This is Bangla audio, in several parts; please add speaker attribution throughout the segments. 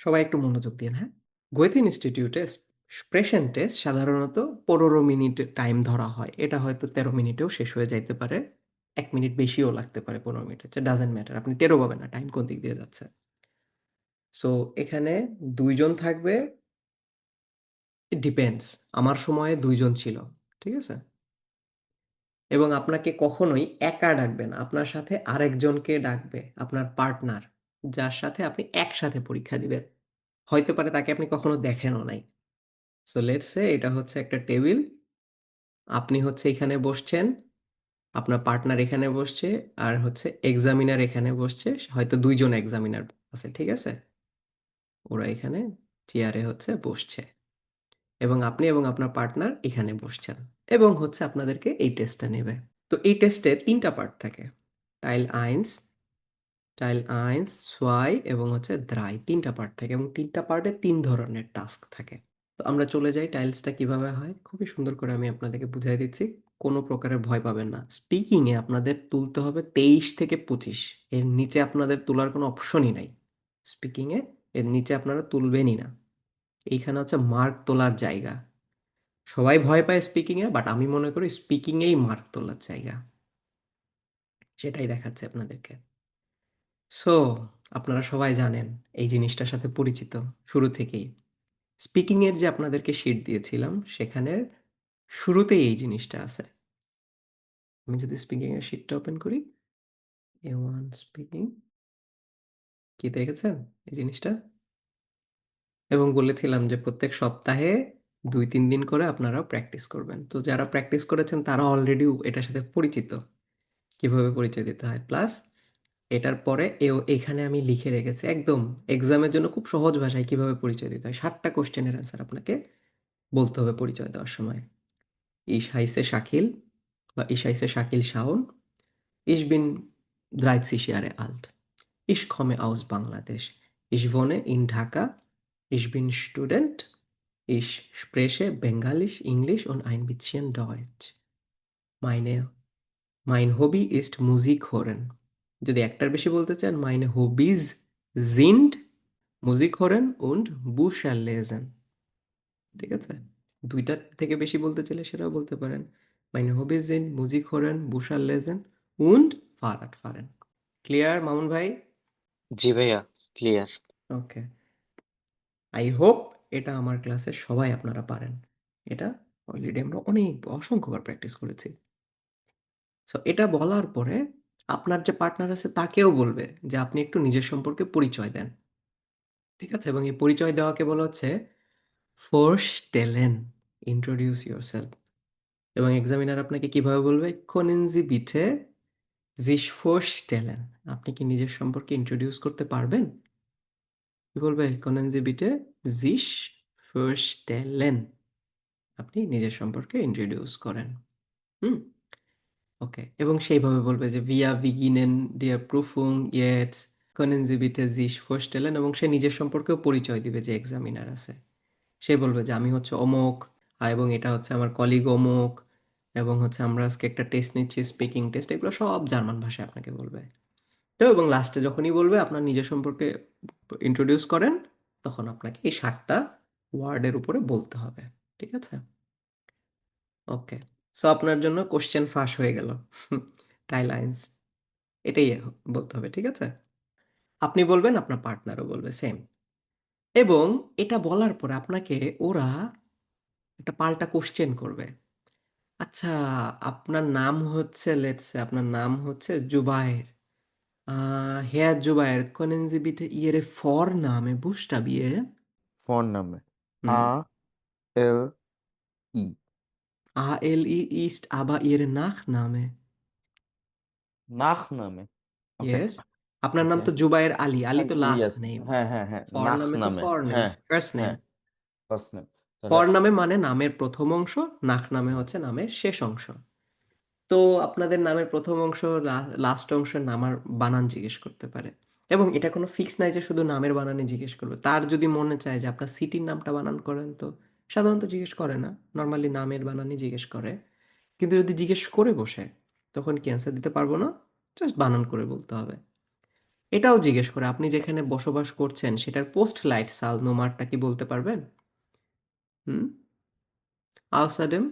Speaker 1: সবাই একটু মনোযোগ দিন, হ্যাঁ? গোয়েথে ইনস্টিটিউটে স্প্রেশন টেস্ট সাধারণত ১৫ মিনিট টাইম ধরা হয়। এটা হয়তো ১৩ মিনিটেও শেষ হয়ে যাইতে পারে। এক মিনিট বেশিও লাগতে পারে ১৫ মিনিটের চেয়ে, ডাজন্ট ম্যাটার। আপনি টেরও পাবেন না টাইম কোন দিক দিয়ে যাচ্ছে। সো এখানে দুইজন থাকবে ডিপেন্ডস। আমার সময়ে দুইজন ছিল। ঠিক আছে? এবং আপনাকে কখনোই একা ডাকবে না। আপনার সাথে আরেকজনকে ডাকবে। আপনার পার্টনার। যার সাথে আপনি একসাথে পরীক্ষা দিবেন। হইতে পারে তাকে আপনি কখনো দেখেনও নাই। সো লেটস সে এটা হচ্ছে একটা টেবিল। আপনি হচ্ছে এখানে বসছেন। আপনার পার্টনার এখানে বসছে। আর হচ্ছে এক্সামিনার এখানে বসছে। হয়তো ২ জন এক্সামিনার আছে। ঠিক আছে? ওরা এখানে চেয়ারে হচ্ছে বসছে। এবং আপনি এবং আপনার পার্টনার এখানে বসছেন। এবং হচ্ছে আপনাদেরকে এই টেস্টটা নেবে। তো এই টেস্টে ৩ টা পার্ট থাকে। টাইল 1, টাইল 1, 2 এবং হচ্ছে দ্রাই তিনটা পার্ট থাকে এবং তিনটা পার্টে তিন ধরনের টাস্ক থাকে। তো আমরা চলে যাই টাইলসটা কীভাবে হয়। খুবই সুন্দর করে আমি আপনাদেরকে বুঝাই দিচ্ছি। কোনো প্রকারের ভয় পাবেন না। স্পিকিং এ আপনাদের তুলতে হবে ২৩ থেকে ২৫ এর নিচে আপনাদের তোলার কোনো অপশনই নাই। স্পিকিং এ এর নিচে আপনারা তুলবেনই না। এইখানে হচ্ছে মার্ক তোলার জায়গা। সবাই ভয় পায় স্পিকিং এ বাট আমি মনে করি স্পিকিং এই মার্ক তোলার জায়গা। সেটাই দেখাচ্ছে আপনাদেরকে। সো আপনারা সবাই জানেন এই জিনিসটার সাথে পরিচিত শুরু থেকেই। স্পিকিং এর যে আপনাদেরকে শিট দিয়েছিলাম, সেখানে শুরুতেই এই জিনিসটা আছে। আমি যদি স্পিকিং এর শিটটা ওপেন করি। A one speaking. কি দেখেছেন এই জিনিসটা? এবং বলেছিলাম যে প্রত্যেক সপ্তাহে ২-৩ দিন করে আপনারাও প্র্যাকটিস করবেন। তো যারা প্র্যাকটিস করেছেন, তারা অলরেডি এটার সাথে পরিচিত। কীভাবে পরিচয় দিতে হয়। প্লাস এটার পরে এও এখানে আমি লিখে রেখেছি, একদম এক্সামের জন্য খুব সহজ ভাষায় কীভাবে পরিচয় দিতে হয়? সাতটা কোশ্চেনের অ্যান্সার আপনাকে বলতে হবে পরিচয় দেওয়ার সময়। ইশাইসে শাকিল বা ইশাইসে শাকিল শাওন ইশ বিন দ্রাইদ সিশিয়ারে আল্ট ইশ খমে আউস বাংলাদেশ ইশ বনে ইন ঢাকা ইশ বিন স্টুডেন্ট, ইশ স্প্রেসে বেঙ্গালিশ, ইংলিশ অন আইন বিচিয়ান ডয়েচ। মাইনে মাইন হবি ইস্ট মুজিক হোরেন। যদি একটার বেশি বলতে চান meine Hobbys sind Musik hören und Bücher lesen. ঠিক আছে? ২ টার থেকে বেশি বলতে চাইলে সেটাও বলতে পারেন। Meine Hobbys sind Musik hören, Bücher lesen und Fahrrad fahren. Clear Mamun ভাই?
Speaker 2: জি ভাইয়া, ক্লিয়ার।
Speaker 1: ওকে। আই হোপ এটা আমার ক্লাসের সবাই আপনারা পারেন। এটা অলরেডি আমরা অনেক অসংখ্যবার প্র্যাকটিস করেছি। সো এটা বলার পরে আপনার যে পার্টনার আছে তাকেও বলবে যে আপনি একটু নিজের সম্পর্কে পরিচয় দেন। ঠিক আছে? এবং এই পরিচয় দেওয়াকে বলা হচ্ছে ফোর্স টেলেন ইন্ট্রোডিউস introduce সেলফ এবং এক্সামিনার আপনাকে কীভাবে বলবে können Sie bitte ফোর্স টেলেন আপনি কি নিজের সম্পর্কে ইন্ট্রোডিউস করতে পারবেন? কি বলবে können Sie bitte sich টেলেন আপনি নিজের সম্পর্কে ইন্ট্রোডিউস করেন। হুম? ওকে এবং সেইভাবে বলবে যে wir beginnen die Prüfung jetzt können Sie bitte এবং সে নিজের সম্পর্কেও পরিচয় দিবে যে এক্সামিনার আছে। সে বলবে যে, আমি হচ্ছে অমুক এবং এটা হচ্ছে আমার কলিগ অমুক, এবং হচ্ছে আমরা আজকে একটা টেস্ট নিচ্ছি স্পিকিং টেস্ট এগুলো সব জার্মান ভাষায় আপনাকে বলবে। তো এবং লাস্টে যখনই বলবে, আপনার নিজের সম্পর্কে ইন্ট্রোডিউস করেন, তখন আপনাকে এই সাতটা ওয়ার্ডের উপরে বলতে হবে। ঠিক আছে? ওকে। সো আপনার জন্য কোশ্চেন ফাঁস হয়ে গেল। টাই লাইনস এটাই বলতে হবে। ঠিক আছে? আপনি বলবেন আপনার পার্টনারও বলবে সেম। এবং এটা বলার পর আপনাকে ওরা একটা পাল্টা কোশ্চেন করবে। আচ্ছা আপনার নাম হচ্ছে লেটস আপনার নাম হচ্ছে জুবায়ের। আ Herr Jubair, können Sie bitte Ihre Vorname buchstabieren?
Speaker 3: Vorname.
Speaker 1: Hm.
Speaker 3: A L I.
Speaker 1: A-L-I ist aber Ihr Nachname.
Speaker 3: Nachname. Okay.
Speaker 1: Yes. আপনার নাম. তো জুবায়ের আলী। আলী তো লাস্ট. নেম।
Speaker 3: হ্যাঁ, হ্যাঁ, হ্যাঁ।
Speaker 1: ফরনামে তো
Speaker 3: Nachname.
Speaker 1: ফরনেম,
Speaker 3: হ্যাঁ,
Speaker 1: ফার্স্ট নেম।
Speaker 3: হ্যাঁ।
Speaker 1: ফরনামে মানে নামের প্রথম অংশ, নাক নামে হচ্ছে নামের শেষ অংশ। তো আপনাদের নামের প্রথম অংশ লাস্ট অংশের নামার বানান জিজ্ঞেস করতে পারে। এবং এটা কোনো ফিক্স নাই যে শুধু নামের বানানই জিজ্ঞেস করবে। তার যদি মনে চায় যে আপনার সিটির নামটা বানান করেন তো সাধারণত জিজ্ঞেস করে না। নর্মালি নামের বানানই জিজ্ঞেস করে। কিন্তু যদি জিজ্ঞেস করে বসে, তখন কি অ্যান্সার দিতে পারব না। জাস্ট বানান করে বলতে হবে। এটাও জিজ্ঞেস করে, আপনি যেখানে বসবাস করছেন, সেটার পোস্ট লাইট সাল নোমারটা কি বলতে পারবেন হুম আউসাডেম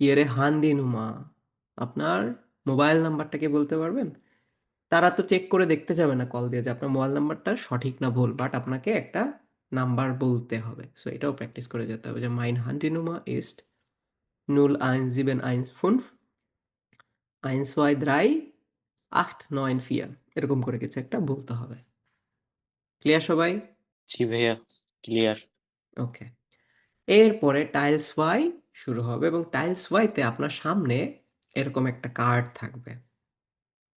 Speaker 1: ইয়েরে হান্ডি নুমা, আপনার মোবাইল নাম্বারটা কি বলতে পারবেন তারা তো চেক করে দেখতে যাবে না কল দিয়ে যে আপনার মোবাইল নাম্বারটা সঠিক না ভুল বাট আপনাকে একটা নাম্বার বলতে হবে। সো এটাও প্র্যাকটিস করে যেতে হবে যে মাইন হান্ডি নুমা ইস্ট নুল আইন জিবেন আইনস ফুনফ আইন ছয় দ্রাই আট নয় ফিয়ার এরকম করে কিছু একটা বলতে হবে। ক্লিয়ার সবাই?
Speaker 2: জি ভাইয়া ক্লিয়ার
Speaker 1: ওকে এরপরে টাইলস ওয়াই শুরু হবে এবং টাইলস ওয়াইতে আপনার সামনে এরকম একটা কার্ড থাকবে।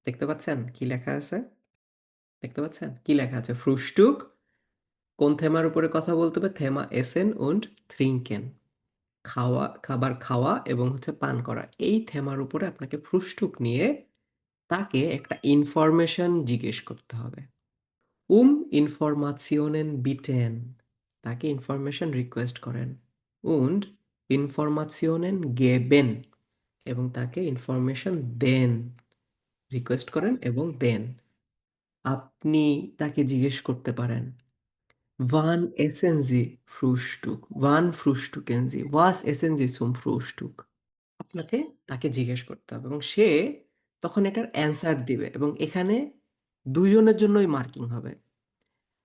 Speaker 1: দেখতে পাচ্ছেন? কি লেখা আছে? দেখতে পাচ্ছেন? কি লেখা আছে? ফ্রুস্টুক কোন থেমার উপরে কথা বলতে হবে? থেমা এসেন উন্ড থ্রিঙ্কেন খাওয়া, খাবার খাওয়া এবং হচ্ছে পান করা। এই থেমার উপরে আপনাকে ফ্রুস্টুক নিয়ে তাকে একটা ইনফরমেশন জিজ্ঞেস করতে হবে। উম ইনফরমাশিওনেন বিটেন তাকে ইনফরমেশন রিকোয়েস্ট করেন। উন্ড ইনফরমাশিওনেন গেবেন এবং তাকে ইনফরমেশন দেন। রিকোয়েস্ট করেন এবং দেন। আপনি তাকে জিজ্ঞেস করতে পারেন। ওয়ান এসেনজি ফ্রুস্টুক ওয়ান ফ্রুস্টুকেনজি ওয়াস এসেনজি সুম ফ্রুস্টুক আপনাকে তাকে জিজ্ঞেস করতে হবে এবং সে তখন এটার অ্যান্সার দিবে এবং এখানে দুজনের জন্যই মার্কিং হবে।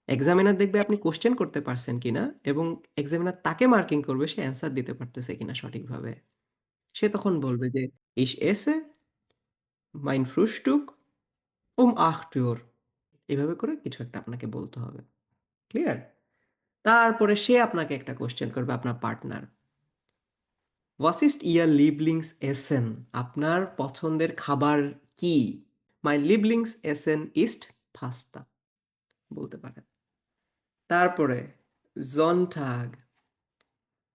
Speaker 1: এক্সামিনার দেখবে আপনি কোশ্চেন করতে পারছেন কিনা এবং এক্সামিনার তাকে মার্কিং করবে, সে অ্যান্সার দিতে পারতেছে কিনা সঠিকভাবে। সে তখন বলবে যে ইস এসে মাইন ফ্রুস্টুক উম Uhr. এভাবে করে কিছু একটা আপনাকে বলতে হবে। ক্লিয়ার তারপরে সে আপনাকে একটা কোশ্চেন করবে আপনার পার্টনার ওয়াস ইস্ট ইয়ার লিবলিংস এসেন আপনার পছন্দের খাবার কি? মাই লিবলিংস এসেন ইস্ট পাস্তা বলতে পারেন। তারপরে জনটাগ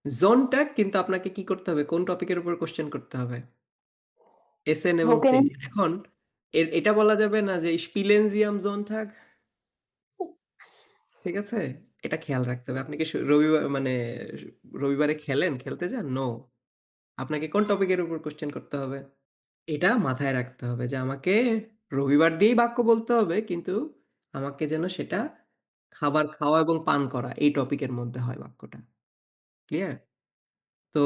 Speaker 1: জনটাগ কিন্তু আপনাকে কি করতে হবে? কোন টপিকের উপর কোশ্চেন করতে হবে? এসেন এবং এখন এর এটা বলা যাবে না যে স্পিলেনজিয়াম জনটাগ ঠিক আছে? এটা খেয়াল রাখতে হবে। আপনি কি রবিবার মানে রবিবারে খেলেন? খেলতে যান? নো আপনাকে কোন টপিকের উপর কোশ্চেন করতে হবে? এটা মাথায় রাখতে হবে যে আমাকে রবিবার দিয়েই বাক্য বলতে হবে, কিন্তু আমাকে যেন সেটা খাবার খাওয়া এবং পান করা এই টপিকের মধ্যে হয় বাক্যটা। ক্লিয়ার তো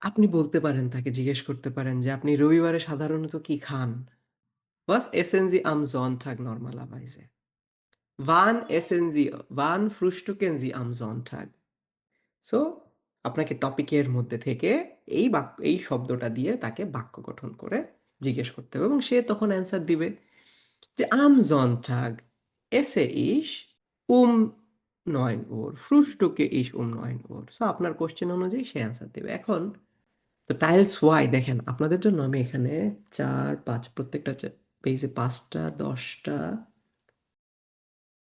Speaker 1: আপনি বলতে পারেন, তাকে জিজ্ঞেস করতে পারেন যে, আপনি রবিবারে সাধারণত কি খান? বাস এস Was essen Sie am Sonntag normalerweise? Wann essen Sie, wann frühstücken Sie am Sonntag? So আপনাকে টপিকের মধ্যে থেকে এই বাক্য এই শব্দটা দিয়ে তাকে বাক্য গঠন করে জিজ্ঞেস করতে হবে এবং সে তখন অ্যান্সার দিবে যে am Sonntag esse ich um 9 Uhr, frühstücke ich um 9 Uhr. So আপনার কোশ্চেন অনুযায়ী সে অ্যান্সার দেবে এখন তো টাইলস ওয়াই দেখেন আপনাদের জন্য আমি এখানে চার পাঁচ প্রত্যেকটা পেজে পাঁচটা দশটা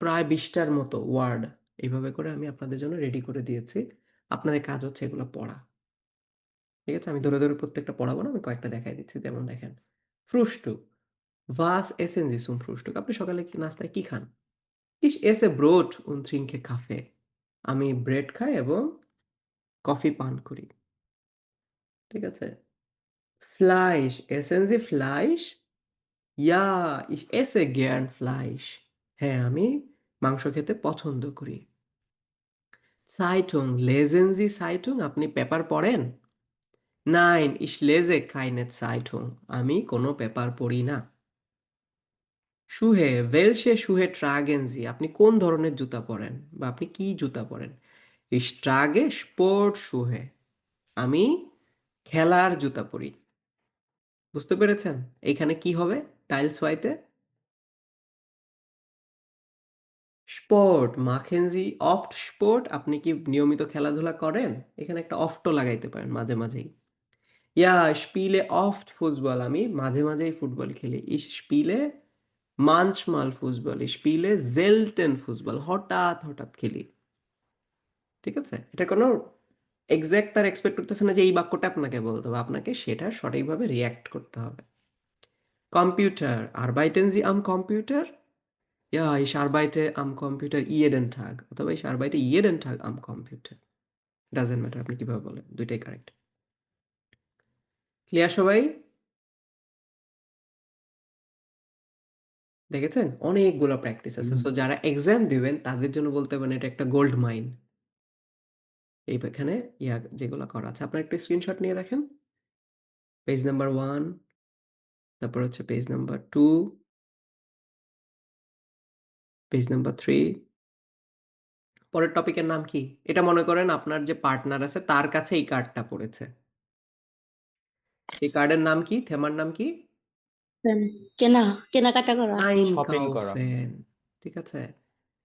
Speaker 1: প্রায় বিশটার মতো ওয়ার্ড এইভাবে করে আমি আপনাদের জন্য রেডি করে দিয়েছি। আপনাদের কাজ হচ্ছে এগুলো পড়া। ঠিক আছে? আমি ধরে ধরে প্রত্যেকটা পড়াবো না, আমি কয়েকটা দেখাই দিচ্ছি। যেমন দেখেন ফ্রুস্টুক ভাস এসেন জিসুম ফ্রুস্টুক আপনি সকালে কি নাস্তায় কি খান? ইস, এসে ব্রোড উন ট্রিঙ্কে কাফে। আমি ব্রেড খাই এবং কফি পান করি। ঠিক আছে? ফ্লাইশ জি ফ্লাইশ, ইয়া ich esse gern Fleisch হ্যাঁ আমি মাংস খেতে পছন্দ করি। সাইটুং লেজেন্সি সাইটুং, আপনি পেপার পড়েন? নাইন, ইস লেজে কাইনেট সাইটুং, আমি কোনো পেপার পড়ি না। শুহে ওয়েলশে শুহে ট্রাগেন্সি আপনি কোন ধরনের জুতা পরেন? বা আপনি কি জুতা পরেন? ইস ট্রাগে স্পোর্ট শুহে, আমি খেলার জুতা পরি। বুঝতে পেরেছেন? এখানে কি হবে? টাইলস ওয়াইতে স্পোর্ট, মাখেনজি অফট স্পোর্ট আপনি কি নিয়মিত খেলাধুলা করেন? এখানে একটা অফটও লাগাইতে পারেন মাঝে মাঝেই। ইয়া, স্পিলে অফট ফুটবল, আমি মাঝে মাঝেই ফুটবল খেলি। ইস, স্পিলে মানচমাল ফুটবল, স্পিলে জেলটেন ফুটবল, হঠাৎ হঠাৎ খেলি। ঠিক আছে? এটা কোনো এক্সাক্ট তার এক্সপেক্ট করতেছে না যে এই বাক্যটা আপনাকে বলতে হবে। আপনাকে সেটা সঠিকভাবে রিয়্যাক্ট করতে হবে। কম্পিউটার আরবাইটেন জি আম computer? Ja, ich arbeite am Computer jeden Tag. অথবা ich arbeite jeden Tag am Computer. Doesn't matter আপনি কীভাবে বলেন দুইটাই কারেক্ট ক্লিয়ার সবাই দেখেছেন? অনেকগুলো প্র্যাকটিস আছে। সো যারা এক্সাম দিবেন তাদের জন্য বলতে পারেন এটা একটা গোল্ড মাইন। এই এখানে ইয়া যেগুলো করা আছে। আপনারা একটু স্ক্রিনশট নিয়ে দেখেন। পেজ নাম্বার 1 তারপর হচ্ছে পেজ নাম্বার 2 পেজ নাম্বার 3 পরের টপিকের নাম কি? এটা মনে করেন আপনার যে পার্টনার আছে তার কাছে এই কার্ডটা পড়েছে। এই কার্ডের নাম কি? থেমার নাম কি?
Speaker 4: কেনা কেনাকাটা করা।
Speaker 3: শপিং করা।
Speaker 1: ঠিক আছে?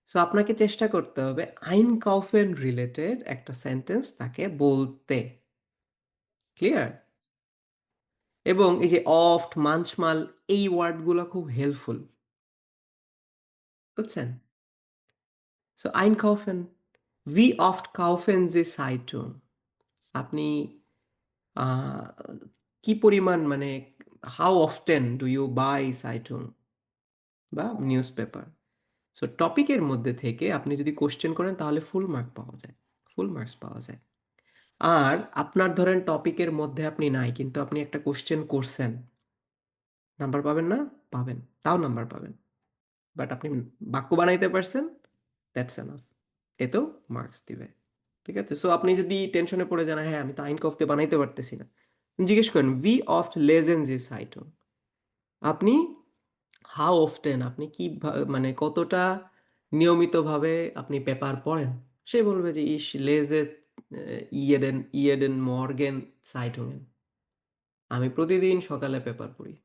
Speaker 1: সো আপনাকে চেষ্টা করতে হবে আইনকাউফেন রিলেটেড একটা সেন্টেন্স তাকে বলতে। ক্লিয়ার? এবং এই যে অফট, মানচমাল এই ওয়ার্ডগুলো খুব হেল্পফুল। বুঝছেন? So einkaufen. Wie oft kaufen Sie Zeitung? আপনি কি পরিমাণ মানে how often do you buy Zeitung? বা নিউজপেপার। সো টপিকের মধ্যে থেকে আপনি যদি কোয়েশ্চেন করেন, তাহলে ফুল মার্ক পাওয়া যায়। ফুল মার্কস পাওয়া যায়। আর আপনার ধরেন টপিকের মধ্যে আপনি নাই, কিন্তু আপনি একটা কোয়েশ্চেন করছেন। নাম্বার পাবেন না? পাবেন। তাও নাম্বার পাবেন। বাট আপনি বাক্য বানাইতে পারছেন, দ্যাটস এনাফ। এতেও মার্কস দিবে। ঠিক আছে? সো আপনি যদি টেনশনে পড়ে যান, হ্যাঁ, আমি তো আইনকাউফতে বানাইতে পারতেছি না। জিজ্ঞেস করেন, "Wie oft lesen Sie Zeitung?" আপনি how often আপনি কি মানে কতটা নিয়মিতভাবে আপনি পেপার পড়েন? সে বলবে যে, "Ich lese äh, jeden মর্গেন Zeitungen." আমি প্রতিদিন সকালে পেপার পড়ি।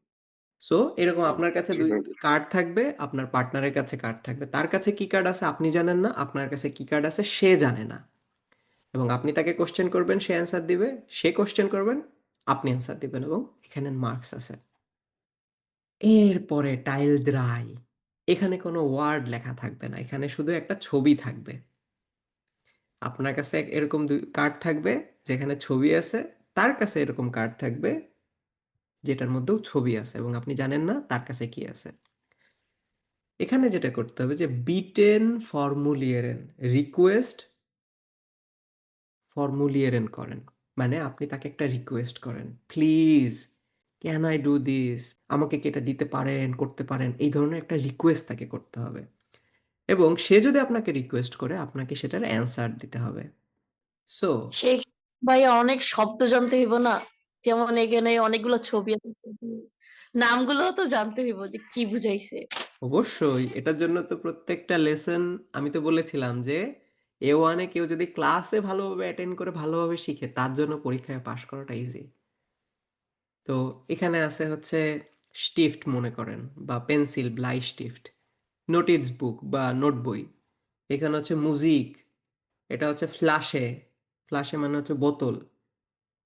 Speaker 1: সো এরকম আপনার কাছে ২ কার্ড থাকবে, আপনার পার্টনারের কাছে কার্ড থাকবে। তার কাছে কি কার্ড আছে আপনি জানেন না, আপনার কাছে কি কার্ড আছে সে জানে না। এবং আপনি তাকে কোয়েশ্চেন করবেন, সে অ্যান্সার দিবে। সে কোয়েশ্চেন করবেন, আপনি অ্যান্সার দিবেন এবং এখানে মার্কস আছে। এরপরে টাইল 3 এখানে কোনো ওয়ার্ড লেখা থাকবে না। এখানে শুধু একটা ছবি থাকবে। আপনার কাছে এরকম ২ কার্ড থাকবে যেখানে ছবি আছে। তার কাছে এরকম কার্ড থাকবে যেটার মধ্যেও ছবি আছে এবং আপনি জানেন না তার কাছে কি আছে। এখানে যেটা করতে হবে যে বিটেন ফর্মুলিয়েরেন রিকোয়েস্ট ফর্মুলিয়েরেন করেন। মানে আপনি তাকে একটা রিকোয়েস্ট করেন। Please can I do this? আমাকে কি এটা দিতে পারেন, করতে পারেন? এই ধরনের একটা রিকোয়েস্ট তাকে করতে হবে। এবং সে যদি আপনাকে রিকোয়েস্ট করে আপনাকে সেটার অ্যান্সার দিতে হবে। সো
Speaker 4: ভাইয়া অনেক শব্দ জানতে হইব না? যেমন এখানে অনেকগুলো ছবি আছে। নামগুলোও তো জানতে হইব যে কি বুঝাইছে।
Speaker 1: অবশ্যই এটার জন্য তো প্রত্যেকটা লেসন আমি তো বলেছিলাম যে এ ওয়ানে কেউ যদি ক্লাসে ভালোভাবে অ্যাটেন্ড করে ভালোভাবে শিখে তার জন্য পরীক্ষায় পাশ করাটা ইজি। তো এখানে আছে হচ্ছে স্টিফট মনে করেন বা পেন্সিল ব্লাইস্টিফট, নোটিস বুক বা নোট বই। এখানে হচ্ছে মুজিক, এটা হচ্ছে ফ্লাশে, ফ্লাশে মানে হচ্ছে বোতল।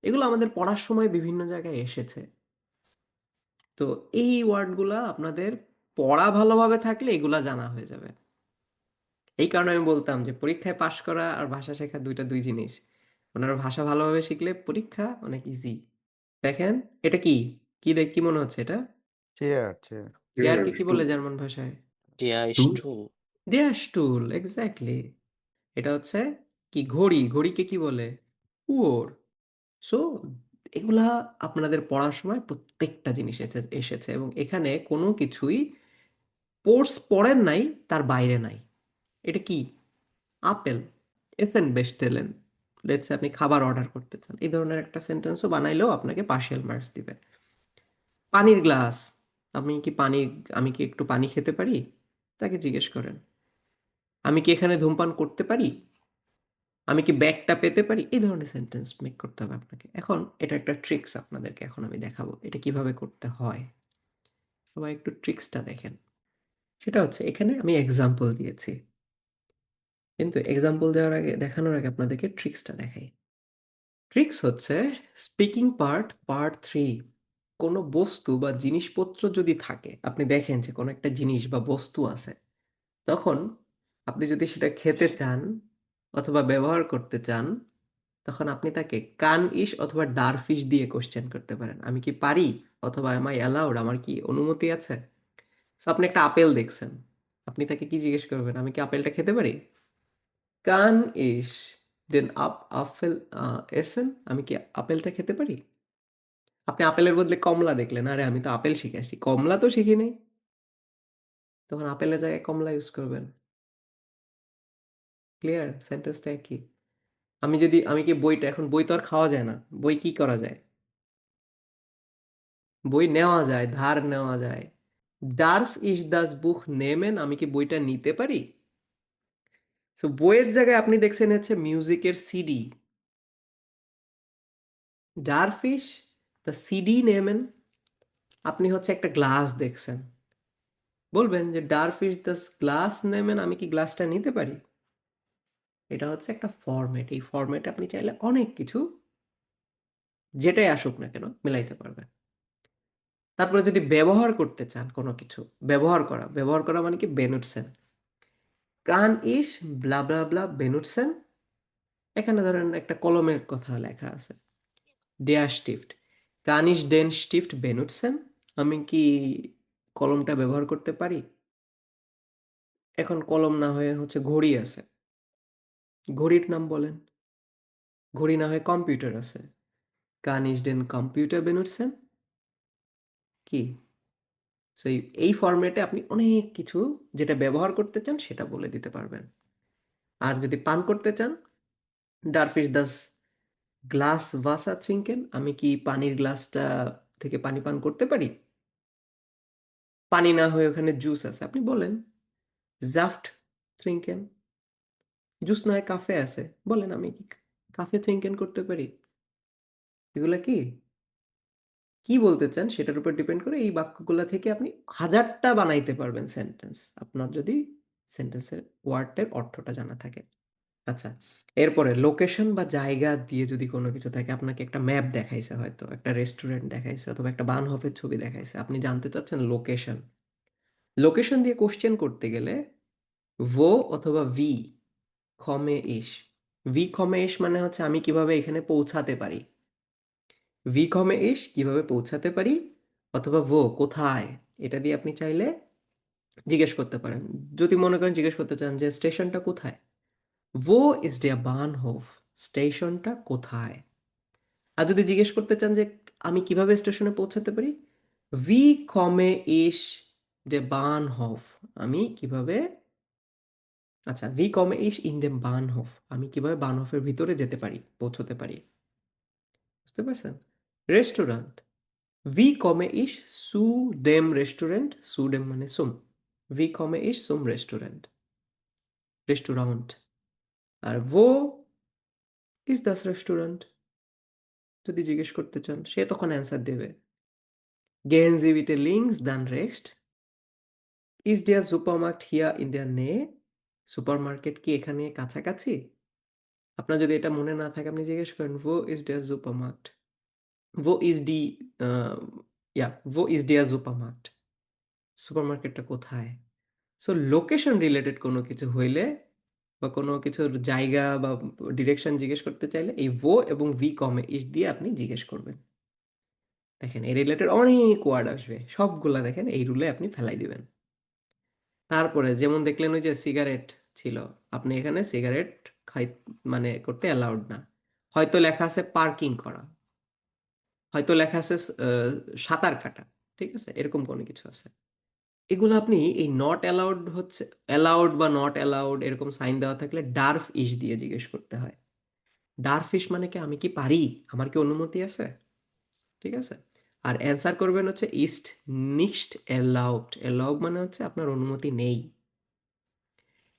Speaker 1: এগুলো আমাদের পড়ার সময় বিভিন্ন জায়গায় এসেছে। তো এই ওয়ার্ডগুলা আপনাদের পড়া ভালোভাবে থাকলে এগুলা জানা হয়ে যাবে। এই কারণে আমি বলতাম যে পরীক্ষায় পাশ করা আর ভাষা শেখা দুইটা দুই জিনিস। আপনারা ভাষা ভালোভাবে শিখলে পরীক্ষা অনেক ইজি। দেখেন এটা কি? কি দেখ কি মনে হচ্ছে এটা?
Speaker 3: Chair, chair.
Speaker 1: চেয়ারকে কি বলে জার্মান ভাষায়? এক্সাক্টলি। এটা হচ্ছে কি ঘড়ি, ঘড়িকে কি বলে? Uhr. সো এগুলা আপনাদের পড়ার সময় প্রত্যেকটা জিনিস এসে, এসেছে এবং এখানে কোনো কিছুই কোর্স পড়েন নাই, তার বাইরে নাই। এটা কি? আপেল। এসেন বেস্টেলেন। লেটস আপনি খাবার অর্ডার করতে চান। এই ধরনের একটা সেন্টেন্সও বানাইলেও আপনাকে পার্শিয়াল মার্কস দিবে। পানির গ্লাস। আমি কি পানি, আমি কি একটু পানি খেতে পারি? তাকে জিজ্ঞেস করেন। আমি কি এখানে ধূমপান করতে পারি? আমি কি ব্যাগটা পেতে পারি? এই ধরনের সেন্টেন্স মেক করতে হবে আপনাকে। এখন এটা একটা ট্রিক্স আপনাদেরকে এখন আমি দেখাবো। এটা কীভাবে করতে হয়। সবাই একটু ট্রিক্সটা দেখেন। সেটা হচ্ছে এখানে আমি এক্সাম্পল দিয়েছি। কিন্তু এক্সাম্পল দেওয়ার আগে দেখানোর আগে আপনাদেরকে ট্রিক্সটা দেখাই। ট্রিক্স হচ্ছে স্পিকিং পার্ট, পার্ট থ্রি কোনো বস্তু বা জিনিসপত্র যদি থাকে, আপনি দেখেন যে কোনো একটা জিনিস বা বস্তু আছে, তখন আপনি যদি সেটা খেতে চান অথবা ব্যবহার করতে চান, তখন আপনি তাকে কান ইস অথবা ডার ডারফিশ দিয়ে কোয়েশ্চেন করতে পারেন। আমি কি পারি? অথবা আই অ্যালাউড? আমার কি অনুমতি আছে? সো আপনি একটা আপেল দেখছেন। আপনি তাকে কি জিজ্ঞেস করবেন? আমি কি আপেলটা খেতে পারি? কান ইস দেন আপ আপেল এসেন? আমি কি আপেলটা খেতে পারি? আপনি আপেলের বদলে কমলা দেখলেন। আরে আমি তো আপেল শিখে আসছি। কমলা তো শিখি নাই। তখন আপেলের জায়গায় কমলা ইউজ করবেন ক্লিয়ার সেন্টেন্সটা কি? আমি যদি, আমি কি বইটা, এখন বই তো আর খাওয়া যায় না। বই কি করা যায়? বই নেওয়া যায়, ধার নেওয়া যায়। ডার্ফ ইস দাস বুক নেমেন আমি কি বইটা নিতে পারি? সো বইয়ের জায়গায় আপনি দেখছেন হচ্ছে মিউজিকের সিডি ডারফিশ দ্য সিডি নেমেন আপনি হচ্ছে একটা গ্লাস দেখছেন। বলবেন যে ডারফিশ দ্য গ্লাস নেমেন আমি কি গ্লাসটা নিতে পারি? এটা হচ্ছে একটা ফরম্যাট এই ফরম্যাটে আপনি চাইলে অনেক কিছু যেটাই আসুক না কেন মিলাইতে পারবেন। তারপরে যদি ব্যবহার করতে চান কোনো কিছু, ব্যবহার করা ব্যবহার করা মানে কি? বেনুটসেন। কান ইস, ব্লা ব্লা বেনুটসেন। এখানে ধরেন একটা কলমের কথা লেখা আছে। ডেয়ার স্টিফট কান ইস ডেন স্টিফট বেনুটসেন। আমি কি কলমটা ব্যবহার করতে পারি? এখন কলম না হয়ে হচ্ছে ঘড়ি আছে। ঘড়ির নাম বলেন। ঘড়ি না হয় কম্পিউটার আছে। কান ইস ডেন কম্পিউটার বেনুটসেন কি? সো এই ফরম্যাটে আপনি অনেক কিছু যেটা ব্যবহার করতে চান সেটা বলে দিতে পারবেন। আর যদি পান করতে চান ডারফিস দাস গ্লাস ভাসা ট্রিঙ্কেন আমি কি পানির গ্লাসটা থেকে পানি পান করতে পারি? পানি না হয়ে ওখানে জুস আছে, আপনি বলেন। জাফট ট্রিঙ্কেন জুস না হয় কাফে আছে। বলেন আমি কি কাফে ট্রিঙ্কেন করতে পারি? এগুলা কি? কি বলতে চান সেটার উপর ডিপেন্ড করে এই বাক্যগুলা থেকে আপনি হাজারটা বানাইতে পারবেন সেন্টেন্স। আপনার যদি সেন্টেন্সের ওয়ার্ডের অর্থটা জানা থাকে। আচ্ছা এরপরে লোকেশন বা জায়গা দিয়ে যদি কোনো কিছু থাকে, আপনাকে একটা ম্যাপ দেখাইছে হয়তো, একটা রেস্টুরেন্ট দেখাইছে অথবা একটা বানহফের ছবি দেখাইছে। আপনি জানতে চাচ্ছেন লোকেশন। লোকেশন দিয়ে কোশ্চেন করতে গেলে ভো অথবা ভি খমে ইস ভি খমে ইস মানে হচ্ছে আমি কীভাবে এখানে পৌঁছাতে পারি? ভি ইস কীভাবে পৌঁছাতে পারি? অথবা ভো কোথায়? এটা দিয়ে আপনি চাইলে জিজ্ঞেস করতে পারেন। যদি মনে করেন জিজ্ঞেস করতে চান যে স্টেশনটা কোথায়? ভো ইজ ডে বানহোফ স্টেশনটা কোথায়? আর যদি জিজ্ঞেস করতে চান যে আমি কীভাবে স্টেশনে পৌঁছাতে পারি? ভি কমে ইস ডে বানহোফ আমি কীভাবে আচ্ছা কমে ইস ইন ডে বানহোফ। আমি কীভাবে বানহোফের ভিতরে যেতে পারি, পৌঁছতে পারি? বুঝতে পারছেন? রেস্টুরেন্ট। ভি কমে ইস সু ডেম রেস্টুরেন্ট সু ডেম মানে সুম। ভি কমে ইস সুম রেস্টুরেন্ট। রেস্টুরেন্ট। আর ভো ইস দাস রেস্টুরেন্ট। যদি জিজ্ঞেস করতে চান, সে তখন অ্যান্সার দেবে। গেন জি বিটে লিঙ্কস দান রেক্সট ইজ ডিয়ার সুপারমার্ট হিয়া ইন ডিয়ার নে সুপারমার্কেট কি এখানে কাছাকাছি? আপনার যদি এটা মনে না থাকে আপনি জিজ্ঞেস করেন ভো ইজ ডিয়ার সুপারমার্ট wo ist die äh, ja wo ist der Supermarkt? সুপারমার্কেটটা কোথায়? সো লোকেশন রিলেটেড কোনো কিছু হইলে বা কোনো কিছুর জায়গা বা ডিরেকশন জিজ্ঞেস করতে চাইলে এই ভো এবং ভি কমে ইস দিয়ে আপনি জিজ্ঞেস করবেন। দেখেন এই রিলেটেড অনেক ওয়ার্ড আসবে। সবগুলা দেখেন এই রুলে আপনি ফেলাই দিবেন। তারপরে যেমন দেখলেন ওই যে সিগারেট ছিল, আপনি এখানে সিগারেট খাই মানে করতে অ্যালাউড না। হয়তো লেখা আছে পার্কিং করা। হয়তো লেখা আছে সাঁতার কাটা, ঠিক আছে? এরকম কোনো কিছু আছে। এগুলো আপনি এই নট অ্যালাউড হচ্ছে অ্যালাউড বা নট অ্যালাউড এরকম সাইন দেওয়া থাকলে ডার্ফ ইশ দিয়ে জিজ্ঞেস করতে হয়। ডার্ফ ইশ মানে কি আমি কি পারি? আমার কি অনুমতি আছে? ঠিক আছে? আর অ্যান্সার করবেন হচ্ছে ইস্ট নিক্সট অ্যালাউড অ্যালাউড মানে হচ্ছে আপনার অনুমতি নেই।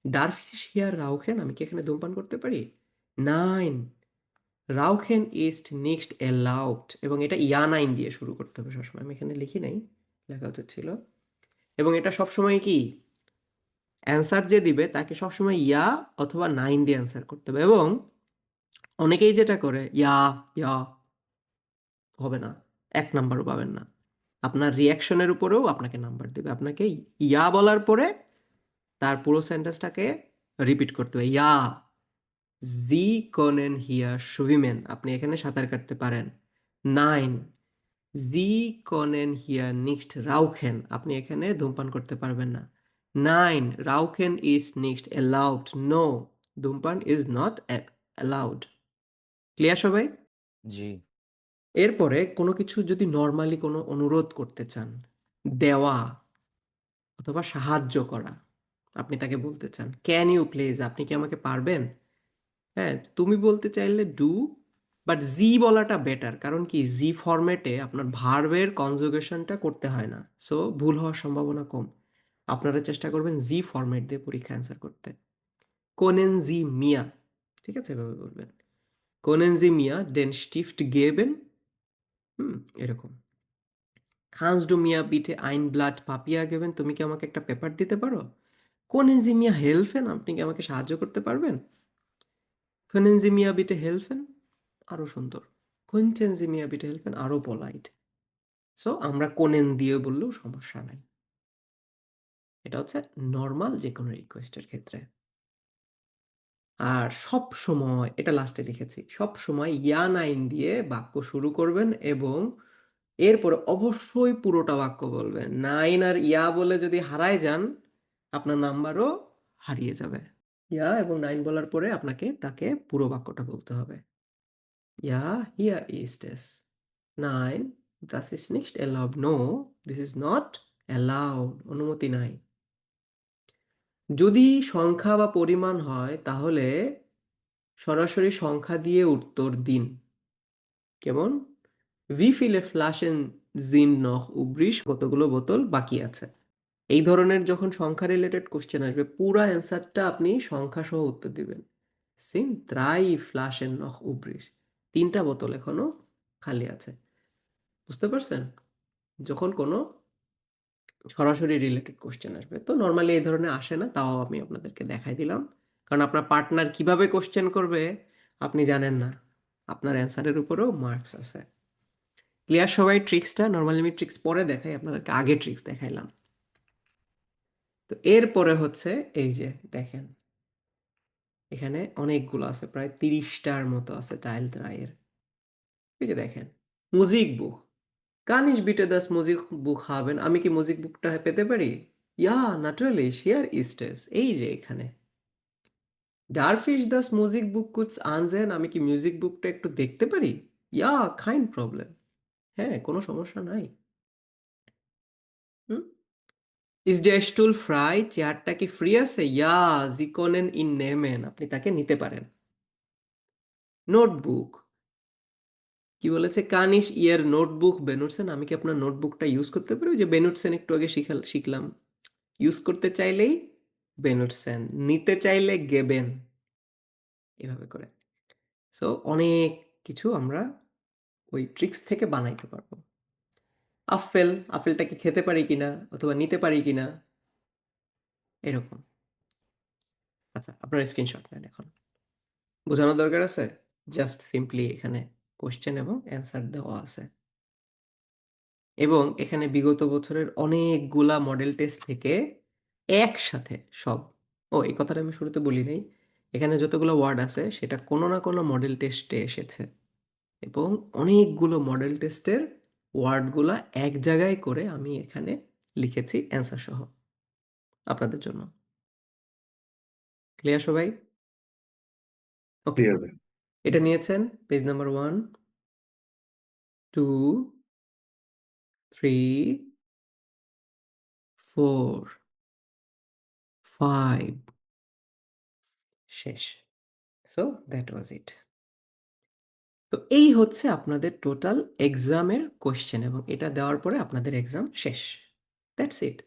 Speaker 1: ডার্ফ ইশ হিয়ার রাউখেন, আমি কি এখানে ধূমপান করতে পারি? নাইন। রাউখেন, ইস্ট নিক্সট অ্যালাউড এবং এটা ইয়া নাইন দিয়ে শুরু করতে হবে সবসময়। আমি এখানে লিখি নাই, লেখা উচিত ছিল। এবং এটা সবসময় কি? অ্যান্সার যে দিবে, তাকে সবসময় ইয়া অথবা নাইন দিয়ে অ্যান্সার করতে হবে। এবং অনেকেই যেটা করে, ইয়া ইয়া, হবে না। এক নাম্বারও পাবেন না। আপনার রিয়াকশনের উপরেও আপনাকে নাম্বার দেবে। আপনাকে ইয়া বলার পরে তার পুরো সেন্টেন্সটাকে রিপিট করতে হবে। ইয়া, জি কনেন হিয়া schwimmen আপনি এখানে সাঁতার কাটতে পারেন। নাইন, জি কনেন হিয়া নিক্সট রাউখেন, আপনি এখানে ধূমপান করতে পারবেন না। নাইন, রাউখেন ইজ নিক্সট অ্যালাউড নো, ধূমপান ইজ নট অ্যালাউড ক্লিয়ার সবাই?
Speaker 3: জি।
Speaker 1: এরপরে কোনো কিছু যদি নর্মালি কোনো অনুরোধ করতে চান, দেওয়া অথবা সাহায্য করা, আপনি তাকে বলতে চান ক্যান ইউ প্লিজ আপনি কি আমাকে পারবেন? হ্যাঁ তুমি বলতে চাইলে ডু বাট জি বলাটা বেটার কারণ কি জি ফরম্যাটে আপনার ভার্বের কনজুগেশনটা করতে হয় না। সো ভুল হওয়ার সম্ভাবনা কম। আপনারা চেষ্টা করবেন জি ফরম্যাট দিয়ে পরীক্ষা অ্যান্সার করতে। কোনেন জি মিয়া, ঠিক আছে? এভাবে বলবেন। কোনেন জি মিয়া ডেন স্টিফট গেবেন। হুম, এরকম। খান্স ডু মিয়া বিটে আইন ব্লাড পাপিয়া গেবেন, তুমি কি আমাকে একটা পেপার দিতে পারো? কোনেন জি মিয়া হেল্পেন আপনি কি আমাকে সাহায্য করতে পারবেন? কোনেন জি মিয়া বিটে হেল্পেন আরও সুন্দর। জি মিয়া বিটে হেল্পেন আরও পোলাইট সো আমরা কোনেন দিয়ে বললেও সমস্যা নাই। এটা হচ্ছে নর্মাল যে কোনো রিকোয়েস্টের ক্ষেত্রে। আর সব সময়, এটা লাস্টে লিখেছি, সব সময় ইয়া নাইন দিয়ে বাক্য শুরু করবেন এবং এরপরে অবশ্যই পুরোটা বাক্য বলবেন। নাইন আর ইয়া বলে যদি হারায় যান, আপনার নাম্বারও হারিয়ে যাবে। ইয়া এবং নাইন বলার পরে আপনাকে তাকে পুরো বাক্যটা বলতে হবে। ইয়া হিয়া ইজ দিস নাইন দাস ইজ নিক্সট allowed no this is not allowed অনুমতি নাই। যদি সংখ্যা বা পরিমাণ হয়, তাহলে সরাসরি সংখ্যা দিয়ে উত্তর দিন। কেমন? ভি ফিলে ফ্লাশেন জিন নখ উব্রিশ কতগুলো বোতল বাকি আছে। এই ধরনের যখন সংখ্যা রিলেটেড কোশ্চেন আসবে, পুরো অ্যান্সারটা আপনি সংখ্যা সহ উত্তর দিবেন। সিন ত্রাই ফ্লাশেন নখ উব্রিশ তিনটা বোতল এখনও খালি আছে। বুঝতে পারছেন? যখন কোনো সরাসরি রিলেটেড কোশ্চেন আসবে। তো নর্মালি এই ধরনের আসে না, তাও আমি আপনাদেরকে দেখাই দিলাম। কারণ আপনার পার্টনার কীভাবে কোশ্চেন করবে, আপনি জানেন না। আপনার অ্যান্সারের উপরেও মার্কস আছে। ক্লিয়ার সবাই ট্রিক্সটা নর্মালি আমি ট্রিক্স পরে দেখাই, আপনাদেরকে আগে ট্রিক্স দেখাইলাম। তো এরপরে হচ্ছে, এই যে দেখেন। এখানে অনেকগুলো আছে, প্রায় তিরিশটার মতো আছে টাইল রায়ের এই যে দেখেন মুজিক বুক কানিশ বিটে দাস মুজিক বুক haben আমি কি মুজিক বুকটা পেতে পারি? ইয়া হিয়ার ist es এই যে এখানে। Darf ich das Musikbuch kurz ansehen আমি কি মিউজিক বুকটা একটু দেখতে পারি? ইয়া kein Problem হ্যাঁ কোনো সমস্যা নাই। der Stuhl frei চেয়ারটা কি ফ্রি আছে? ইয়া können ihn nehmen আপনি তাকে নিতে পারেন। নোটবুক কি বলেছে? কানিশ ইয়ার নোটবুক বেনুটসেন, আমি কি আপনার নোটবুকটা ইউজ করতে পারি? যে বেনুটসেন একটু আগে শিখাল, শিখলাম। ইউজ করতে চাইলেই বেনুটসেন, নিতে চাইলে গেবেন। এভাবে করে। সো অনেক কিছু আমরা ওই ট্রিক্স থেকে বানাইতে পারব। আপেল, আপেলটা কি খেতে পারি কিনা অথবা নিতে পারি কিনা? এরকম। আচ্ছা আপনার স্ক্রিনশট নেন এখন বোঝানোর দরকার আছে? জাস্ট সিম্পলি এখানে কোশ্চেন এবং অ্যান্সার দেওয়া আছে। এবং এখানে বিগত বছরের অনেকগুলা মডেল টেস্ট থেকে একসাথে সব, ও এই কথাটা আমি শুরুতে বলি নাই, এখানে যতগুলো ওয়ার্ড আছে সেটা কোনো না কোনো মডেল টেস্টে এসেছে। এবং অনেকগুলো মডেল টেস্টের ওয়ার্ডগুলা এক জায়গায় করে আমি এখানে লিখেছি অ্যান্সার সহ, আপনাদের জন্য। ক্লিয়ার সবাই? ওকে এটা নিয়েছেন page number one two three four five শেষ। সো দ্যাট ওয়াজ ইট তো এই হচ্ছে আপনাদের টোটাল এক্সামের কোয়েশ্চেন এবং এটা দেওয়ার পরে আপনাদের এক্সাম শেষ। That's it